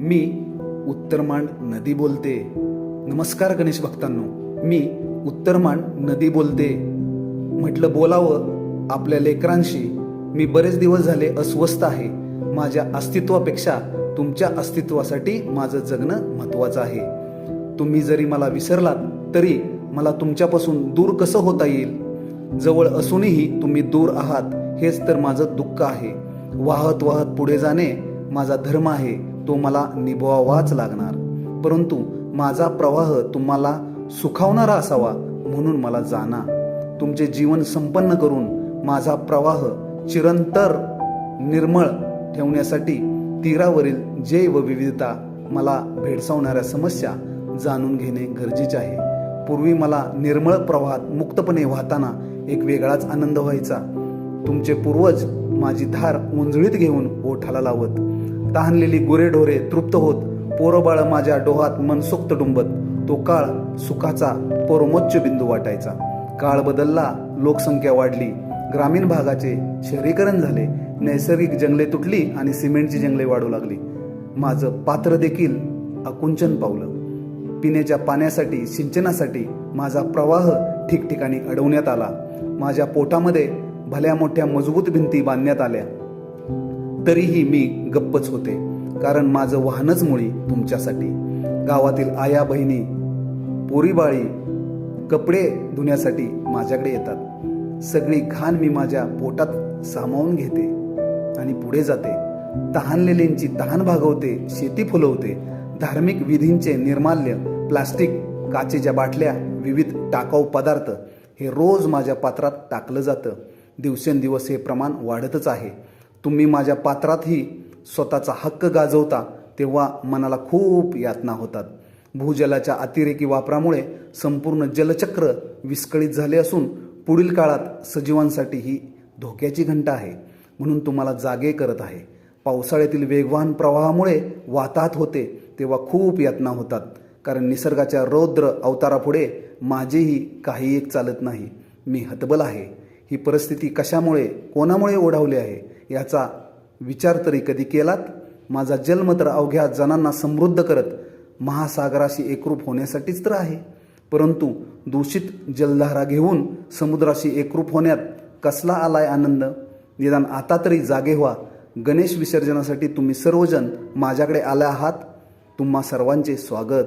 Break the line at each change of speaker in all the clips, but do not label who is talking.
मी उत्तरमांड नदी बोलते. नमस्कार गणेश भक्तांनो मी उत्तरमांड नदी बोलते. म्हटलं बोलावं आपल्या लेकरांशी. मी बरेच दिवस झाले अस्वस्थ आहे. माझ्या अस्तित्वापेक्षा तुमच्या अस्तित्वासाठी माझं जगणं महत्वाचं आहे. तुम्ही जरी मला विसरलात तरी मला तुमच्यापासून दूर कसं होता येईल? जवळ असूनही तुम्ही दूर आहात हेच तर माझं दुःख आहे. वाहत वाहत पुढे जाणे माझा धर्म आहे. तो मला निभवावाच लागणार. परंतु माझा प्रवाह तुम्हाला सुखावणारा असावा म्हणून मला जाणा. तुमचे जीवन संपन्न करून माझा प्रवाह चिरंतर निर्मळ ठेवण्यासाठी तीरावरील जैव विविधता मला भेडसावणाऱ्या समस्या जाणून घेणे गरजेचे आहे. पूर्वी मला निर्मळ प्रवाहात मुक्तपणे वाहताना एक वेगळाच आनंद व्हायचा. तुमचे पूर्वज माझी धार उंजळीत घेऊन ओठाला लावत तहानलेली गुरेढोरे तृप्त होत पोरबाळ माझ्या डोहात मनसोक्त डुंबत तो काळ सुखाचा परमोच्च बिंदू वाटायचा. काळ बदलला लोकसंख्या वाढली ग्रामीण भागाचे शहरीकरण झाले नैसर्गिक जंगले तुटली आणि सिमेंटची जंगले वाढू लागली. माझं पात्र देखील आकुंचन पावलं. पिण्याच्या पाण्यासाठी सिंचनासाठी माझा प्रवाह ठिकठिकाणी अडवण्यात आला. माझ्या पोटामध्ये भल्या मोठ्या मजबूत भिंती बांधण्यात आल्या. तरीही मी गप्पच होते कारण माझं वाहनच मुळी तुमच्यासाठी. गावातील आया बहिणी पोरीबाळी कपडे धुण्यासाठी माझ्याकडे येतात. सगळी घाण मी माझ्या पोटात सामावून घेते आणि पुढे जाते. तहानलेल्यांची तहान भागवते शेती फुलवते. धार्मिक विधींचे निर्माल्य प्लास्टिक काचेच्या बाटल्या विविध टाकाऊ पदार्थ हे रोज माझ्या पात्रात टाकलं जातं. दिवसेंदिवस हे प्रमाण वाढतच आहे. तुम्ही माझ्या पात्रातही स्वतःचा हक्क गाजवता तेव्हा मनाला खूप यातना होतात. भूजलाच्या अतिरेकी वापरामुळे संपूर्ण जलचक्र विस्कळीत झाले असून पुढील काळात सजीवांसाठी ही धोक्याची घंटा आहे. म्हणून तुम्हाला जागे करत आहे. पावसाळ्यातील वेगवान प्रवाहामुळे वाताहत होते तेव्हा खूप यातना होतात. कारण निसर्गाच्या रौद्र अवतारापुढे माझेही काही एक चालत नाही. मी हतबल आहे. ही परिस्थिती कशामुळे कोणामुळे ओढावली आहे? याचा विचार तरी कधी केलात? माझा जन्म तर अवघ्या जणांना समृद्ध करत महासागराशी एकरूप होण्यासाठीच तर आहे. परंतु दूषित जलधारा घेऊन समुद्राशी एकरूप होण्यात कसला आलाय आनंद? निदान आता तरी जागे व्हा. गणेश विसर्जनासाठी तुम्ही सर्वजण माझ्याकडे आले आहात. तुम्हा सर्वांचे स्वागत.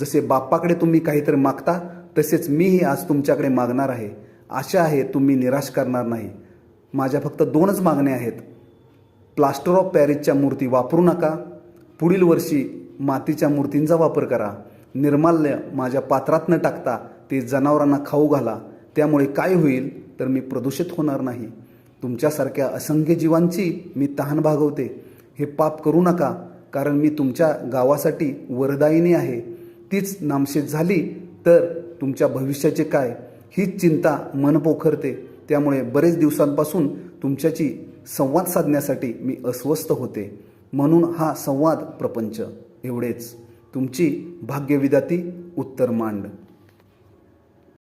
जसे बाप्पाकडे तुम्ही काहीतरी मागता तसेच मीही आज तुमच्याकडे मागणार आहे. आशा आहे तुम्ही निराश करणार नाही. माझ्या फक्त दोनच मागण्या आहेत. प्लास्टर ऑफ पॅरिसच्या मूर्ती वापरू नका. पुढील वर्षी मातीच्या मूर्तींचा वापर करा. निर्माल्य माझ्या पात्रात न टाकता ते जनावरांना खाऊ घाला. त्यामुळे काय होईल तर मी प्रदूषित होणार नाही. तुमच्यासारख्या असंख्य जीवांची मी तहान भागवते. हे पाप करू नका कारण मी तुमच्या गावासाठी वरदायिनी आहे. तीच नामशेष झाली तर तुमच्या भविष्याचे काय? हीच चिंता मन पोखरते. त्यामुळे बरेच दिवसांपासून तुमच्याशी संवाद साधण्यासाठी मी अस्वस्थ होते. म्हणून हा संवाद प्रपंच. एवढेच. तुमची भाग्यविदाती उत्तर मांड